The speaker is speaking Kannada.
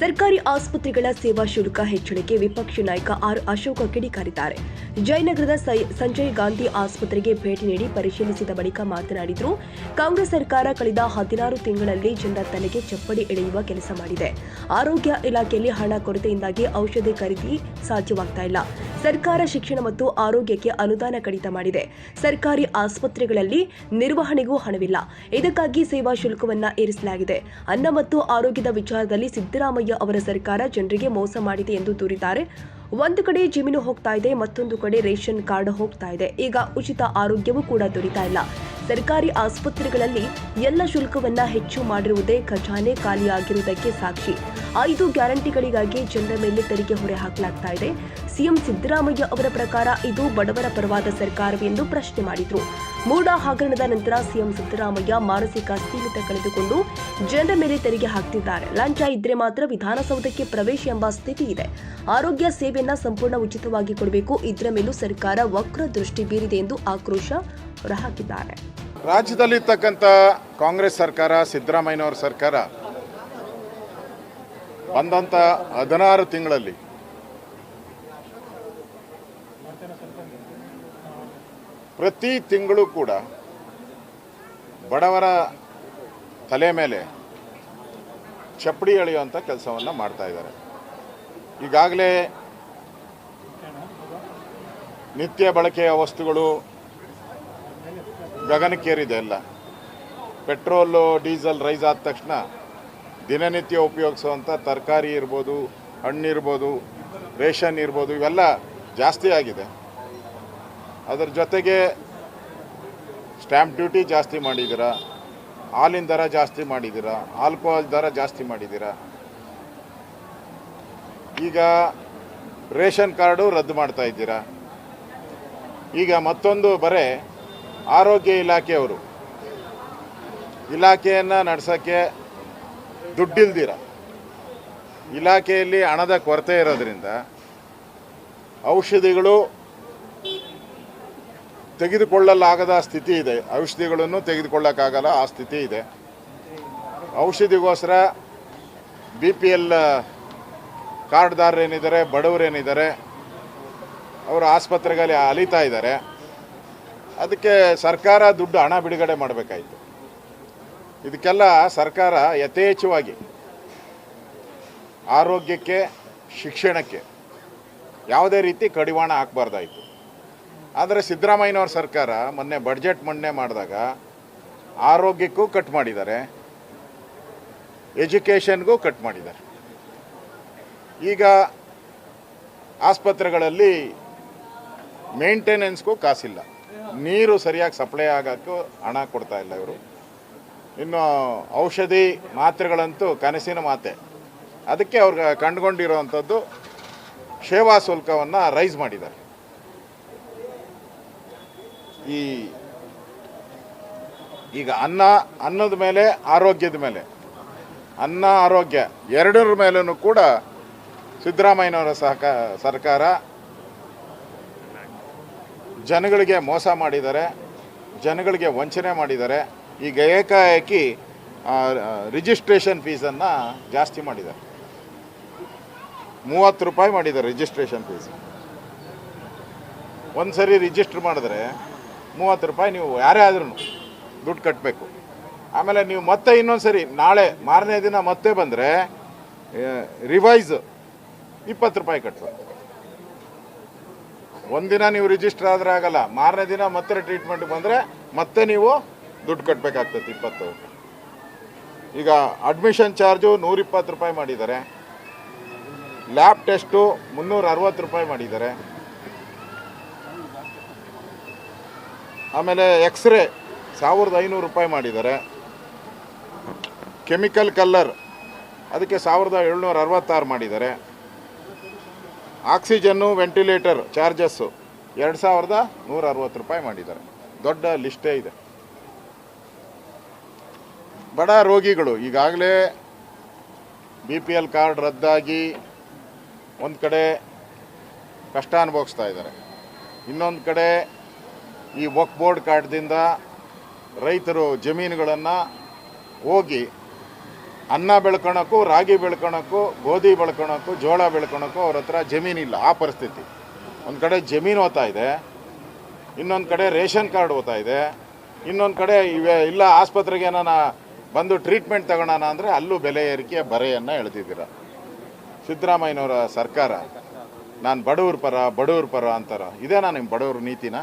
ಸರ್ಕಾರಿ ಆಸ್ಪತ್ರೆಗಳ ಸೇವಾ ಶುಲ್ಕ ಹೆಚ್ಚಳಕ್ಕೆ ವಿಪಕ್ಷ ನಾಯಕ ಆರ್ ಅಶೋಕ ಕಿಡಿಕಾರಿದ್ದಾರೆ. ಜಯನಗರದ ಸಂಜಯ್ ಗಾಂಧಿ ಆಸ್ಪತ್ರೆಗೆ ಭೇಟಿ ನೀಡಿ ಪರಿಶೀಲಿಸಿದ ಬಳಿಕ ಮಾತನಾಡಿದರು, ಕಾಂಗ್ರೆಸ್ ಸರ್ಕಾರ ಕಳೆದ ಹದಿನಾರು ತಿಂಗಳಲ್ಲಿ ಜನರ ತಲೆಗೆ ಚಪ್ಪಡಿ ಎಳೆಯುವ ಕೆಲಸ ಮಾಡಿದೆ. ಆರೋಗ್ಯ ಇಲಾಖೆಯಲ್ಲಿ ಹಣ ಕೊರತೆಯಿಂದಾಗಿ ಔಷಧಿ ಖರೀದಿ ಸಾಧ್ಯವಾಗ್ತಾ ಇಲ್ಲ. ಸರ್ಕಾರ ಶಿಕ್ಷಣ ಮತ್ತು ಆರೋಗ್ಯಕ್ಕೆ ಅನುದಾನ ಕಡಿತ ಮಾಡಿದೆ. ಸರ್ಕಾರಿ ಆಸ್ಪತ್ರೆಗಳಲ್ಲಿ ನಿರ್ವಹಣೆಗೂ ಹಣವಿಲ್ಲ. ಇದಕ್ಕಾಗಿ ಸೇವಾ ಶುಲ್ಕವನ್ನ ಏರಿಸಲಾಗಿದೆ. ಅನ್ನ ಮತ್ತು ಆರೋಗ್ಯದ ವಿಚಾರದಲ್ಲಿ ಸಿದ್ದರಾಮಯ್ಯ ಅವರ ಸರ್ಕಾರ ಜನರಿಗೆ ಮೋಸ ಮಾಡಿದೆ ಎಂದು ದೂರಿದ್ದಾರೆ. ಒಂದು ಕಡೆ ಜಮೀನು ಹೋಗ್ತಾ ಇದೆ, ಮತ್ತೊಂದು ಕಡೆ ರೇಷನ್ ಕಾರ್ಡ್ ಹೋಗ್ತಾ ಇದೆ. ಈಗ ಉಚಿತ ಆರೋಗ್ಯವೂ ಕೂಡ ದೊರೀತಾ ಇಲ್ಲ. ಸರ್ಕಾರಿ ಆಸ್ಪತ್ರೆಗಳಲ್ಲಿ ಎಲ್ಲ ಶುಲ್ಕವನ್ನ ಹೆಚ್ಚು ಮಾಡಿರುವುದೇ ಖಜಾನೆ ಖಾಲಿಯಾಗಿರುವುದಕ್ಕೆ ಸಾಕ್ಷಿ. ಐದು ಗ್ಯಾರಂಟಿಗಳಿಗಾಗಿ ಜನರ ಮೇಲೆ ತೆರಿಗೆ ಹೊರೆ ಹಾಕಲಾಗ್ತಾ ಇದೆ. ಸಿಎಂ ಸಿದ್ದರಾಮಯ್ಯ ಅವರ ಪ್ರಕಾರ ಇದು ಬಡವರ ಪರವಾದ ಸರ್ಕಾರವೆಂದು ಪ್ರಶ್ನೆ ಮಾಡಿದ್ರು. ಮೂಡ ಹಗರಣದ ನಂತರ ಸಿಎಂ ಸಿದ್ದರಾಮಯ್ಯ ಮಾನಸಿಕ ಸ್ಥಿಮಿತ ಕಳೆದುಕೊಂಡು ಜನರ ಮೇಲೆ ತೆರಿಗೆ ಹಾಕ್ತಿದ್ದಾರೆ. ಲಂಚ ಇದ್ರೆ ಮಾತ್ರ ವಿಧಾನಸೌಧಕ್ಕೆ ಪ್ರವೇಶ ಎಂಬ ಸ್ಥಿತಿ ಇದೆ. ಆರೋಗ್ಯ ಸೇವೆಯನ್ನ ಸಂಪೂರ್ಣ ಉಚಿತವಾಗಿ ಕೊಡಬೇಕು. ಇದರ ಮೇಲೂ ಸರ್ಕಾರ ವಕ್ರ ದೃಷ್ಟಿ ಬೀರಿದೆ ಎಂದು ಆಕ್ರೋಶ ಹೊರಹಾಕಿದ್ದಾರೆ. ರಾಜ್ಯದಲ್ಲಿರ್ತಕ್ಕಂಥ ಕಾಂಗ್ರೆಸ್ ಸರ್ಕಾರ, ಸಿದ್ದರಾಮಯ್ಯನವರ ಸರ್ಕಾರ ಬಂದಂತ ಹದಿನಾರು ತಿಂಗಳಲ್ಲಿ ಪ್ರತಿ ತಿಂಗಳು ಕೂಡ ಬಡವರ ತಲೆ ಮೇಲೆ ಚಪ್ಪಡಿ ಎಳೆಯುವಂಥ ಕೆಲಸವನ್ನು ಮಾಡ್ತಾ ಇದ್ದಾರೆ. ಈಗಾಗಲೇ ನಿತ್ಯ ಬಳಕೆಯ ವಸ್ತುಗಳು ಗಗನಕ್ಕೇರಿದೆ ಎಲ್ಲ. ಪೆಟ್ರೋಲು, ಡೀಸೆಲ್ ರೈಸ್ ಆದ ತಕ್ಷಣ ದಿನನಿತ್ಯ ಉಪಯೋಗಿಸುವಂಥ ತರಕಾರಿ ಇರ್ಬೋದು ಹಣ್ಣಿರ್ಬೋದು ರೇಷನ್ ಇರ್ಬೋದು, ಇವೆಲ್ಲ ಜಾಸ್ತಿ ಆಗಿದೆ. ಅದರ ಜೊತೆಗೆ ಸ್ಟ್ಯಾಂಪ್ ಡ್ಯೂಟಿ ಜಾಸ್ತಿ ಮಾಡಿದ್ದೀರಾ? ಹಾಲಿನ ದರ ಜಾಸ್ತಿ ಮಾಡಿದ್ದೀರಾ? ಆಲ್ಕೋಹಾಲ್ ದರ ಜಾಸ್ತಿ ಮಾಡಿದ್ದೀರಾ? ಈಗ ರೇಷನ್ ಕಾರ್ಡು ರದ್ದು ಮಾಡ್ತಾ ಇದ್ದೀರಾ? ಈಗ ಮತ್ತೊಂದು ಬರೆ, ಆರೋಗ್ಯ ಇಲಾಖೆಯವರು. ಇಲಾಖೆಯನ್ನು ನಡೆಸೋಕ್ಕೆ ದುಡ್ಡಿಲ್ದಿರ? ಇಲಾಖೆಯಲ್ಲಿ ಹಣದ ಕೊರತೆ ಇರೋದ್ರಿಂದ ಔಷಧಿಗಳು ತೆಗೆದುಕೊಳ್ಳಲಾಗದ ಸ್ಥಿತಿ ಇದೆ. ಔಷಧಿಗಳನ್ನು ತೆಗೆದುಕೊಳ್ಳೋಕ್ಕಾಗಲ್ಲ, ಆ ಸ್ಥಿತಿ ಇದೆ. ಔಷಧಿಗೋಸ್ಕರ ಬಿ ಪಿ ಎಲ್ ಕಾರ್ಡ್ದಾರರೇನಿದ್ದಾರೆ, ಬಡವರೇನಿದ್ದಾರೆ, ಅವರು ಆಸ್ಪತ್ರೆಗಳಲ್ಲಿ ಅಲಿತಾ ಇದ್ದಾರೆ. ಅದಕ್ಕೆ ಸರ್ಕಾರ ದುಡ್ಡು ಹಣ ಬಿಡುಗಡೆ ಮಾಡಬೇಕಾಯಿತು. ಇದಕ್ಕೆಲ್ಲ ಸರ್ಕಾರ ಯಥೇಚ್ಛವಾಗಿ ಆರೋಗ್ಯಕ್ಕೆ, ಶಿಕ್ಷಣಕ್ಕೆ ಯಾವುದೇ ರೀತಿ ಕಡಿವಾಣ ಹಾಕಬಾರ್ದಾಯಿತು. ಆದರೆ ಸಿದ್ದರಾಮಯ್ಯನವ್ರ ಸರ್ಕಾರ ಮೊನ್ನೆ ಬಡ್ಜೆಟ್ ಮಂಡನೆ ಮಾಡಿದಾಗ ಆರೋಗ್ಯಕ್ಕೂ ಕಟ್ ಮಾಡಿದ್ದಾರೆ. ಎಜುಕೇಷನ್ಗೂ ಕಟ್ ಮಾಡಿದ್ದಾರೆ. ಈಗ ಆಸ್ಪತ್ರೆಗಳಲ್ಲಿ ಮೇಂಟೆನೆನ್ಸ್ಗೂ ಕಾಸಿಲ್ಲ. ನೀರು ಸರಿಯಾಗಿ ಸಪ್ಲೈ ಆಗೋಕ್ಕೂ ಹಣ ಕೊಡ್ತಾ ಇಲ್ಲ ಇವರು. ಇನ್ನು ಔಷಧಿ ಮಾತ್ರೆಗಳಂತೂ ಕನಸಿನ ಮಾತೆ. ಅದಕ್ಕೆ ಅವ್ರಿಗೆ ಕಂಡುಕೊಂಡಿರುವಂಥದ್ದು ಸೇವಾ ಶುಲ್ಕವನ್ನು ರೈಸ್ ಮಾಡಿದ್ದಾರೆ. ಈ ಈಗ ಅನ್ನ, ಅನ್ನದ ಮೇಲೆ ಆರೋಗ್ಯದ ಮೇಲೆ. ಅನ್ನ, ಆರೋಗ್ಯ ಎರಡರ ಮೇಲೂ ಕೂಡ ಸಿದ್ದರಾಮಯ್ಯನವರ ಸಹಕ, ಸರ್ಕಾರ ಜನಗಳಿಗೆ ಮೋಸ ಮಾಡಿದ್ದಾರೆ, ಜನಗಳಿಗೆ ವಂಚನೆ ಮಾಡಿದ್ದಾರೆ, ಈಗ ಏಕಾಏಕಿ ರಿಜಿಸ್ಟ್ರೇಷನ್ ಫೀಸನ್ನು ಜಾಸ್ತಿ ಮಾಡಿದ್ದಾರೆ. ಮೂವತ್ತು ರೂಪಾಯಿ ಮಾಡಿದ್ದಾರೆ ರಿಜಿಸ್ಟ್ರೇಷನ್ ಫೀಸ್ ಒಂದು ಸರಿ ರಿಜಿಸ್ಟ್ರ್ ಮಾಡಿದ್ರೆ ಮೂವತ್ತು ರೂಪಾಯಿ ನೀವು ಯಾರೇ ಆದ್ರೂ ದುಡ್ಡು ಕಟ್ಟಬೇಕು ಆಮೇಲೆ ನೀವು ಮತ್ತೆ ಇನ್ನೊಂದು ಸರಿ ನಾಳೆ ಮಾರನೇ ದಿನ ಮತ್ತೆ ಬಂದರೆ ರಿವೈಸ್ ಇಪ್ಪತ್ತು ರೂಪಾಯಿ ಕಟ್ಟಬೇಕು ಒಂದಿನ ನೀವು ರಿಜಿಸ್ಟರ್ ಆದರೆ ಆಗಲ್ಲ, ಮಾರನೇ ದಿನ ಮತ್ತೆ ಟ್ರೀಟ್ಮೆಂಟ್ಗೆ ಬಂದರೆ ಮತ್ತೆ ನೀವು ದುಡ್ಡು ಕಟ್ಟಬೇಕಾಗ್ತದೆ ಇಪ್ಪತ್ತು. ಈಗ ಅಡ್ಮಿಷನ್ ಚಾರ್ಜು ನೂರಿಪ್ಪತ್ತು ರೂಪಾಯಿ ಮಾಡಿದ್ದಾರೆ. ಲ್ಯಾಬ್ ಟೆಸ್ಟು ಮುನ್ನೂರ ಅರವತ್ತು ರೂಪಾಯಿ ಮಾಡಿದ್ದಾರೆ. ಆಮೇಲೆ ಎಕ್ಸ್ರೇ ಸಾವಿರದ ಐನೂರು ರೂಪಾಯಿ ಮಾಡಿದ್ದಾರೆ. ಕೆಮಿಕಲ್ ಕಲ್ಲರ್ ಅದಕ್ಕೆ ಸಾವಿರದ ಏಳ್ನೂರ ಅರವತ್ತಾರು ಮಾಡಿದ್ದಾರೆ. ಆಕ್ಸಿಜನ್ನು ವೆಂಟಿಲೇಟರ್ ಚಾರ್ಜಸ್ಸು ಎರಡು ಸಾವಿರದ ನೂರ ಅರವತ್ತು ರೂಪಾಯಿ ಮಾಡಿದ್ದಾರೆ. ದೊಡ್ಡ ಲಿಸ್ಟೇ ಇದೆ. ಬಡ ರೋಗಿಗಳು ಈಗಾಗಲೇ ಬಿ ಪಿ ಎಲ್ ಕಾರ್ಡ್ ರದ್ದಾಗಿ ಒಂದು ಕಡೆ ಕಷ್ಟ ಅನುಭವಿಸ್ತಾ ಇದ್ದಾರೆ. ಇನ್ನೊಂದು ಕಡೆ ಈ ವಕ್ ಬೋರ್ಡ್ ಕಾರ್ಡ್ದಿಂದ ರೈತರು ಜಮೀನುಗಳನ್ನು ಹೋಗಿ ಅನ್ನ ಬೆಳ್ಕೊಳಕ್ಕೂ, ರಾಗಿ ಬೆಳ್ಕೊಳಕ್ಕೂ, ಗೋಧಿ ಬೆಳ್ಕೊಳಕ್ಕೂ, ಜೋಳ ಬೆಳ್ಕೊಳಕ್ಕೂ ಅವ್ರ ಹತ್ರ ಜಮೀನಿಲ್ಲ ಆ ಪರಿಸ್ಥಿತಿ. ಒಂದು ಕಡೆ ಜಮೀನು ಹೋಗ್ತಾ ಇದೆ, ಇನ್ನೊಂದು ಕಡೆ ರೇಷನ್ ಕಾರ್ಡ್ ಹೋಗ್ತಾ ಇದೆ, ಇನ್ನೊಂದು ಕಡೆ ಇವೆ, ಇಲ್ಲ ಆಸ್ಪತ್ರೆಗೆ ಏನಾನ ಬಂದು ಟ್ರೀಟ್ಮೆಂಟ್ ತಗೊಳೋಣ ಅಂದರೆ ಅಲ್ಲೂ ಬೆಲೆ ಏರಿಕೆಯ ಬರೆಯನ್ನು ಎಳೆದಿದ್ದೀರ. ಸಿದ್ದರಾಮಯ್ಯನವರ ಸರ್ಕಾರ, ನಾನು ಬಡವ್ರ ಪರ ಬಡವ್ರ ಪರ ಅಂತಾರ. ಇದೇನಾ ನಿಮ್ಮ ಬಡವ್ರ ನೀತಿನಾ?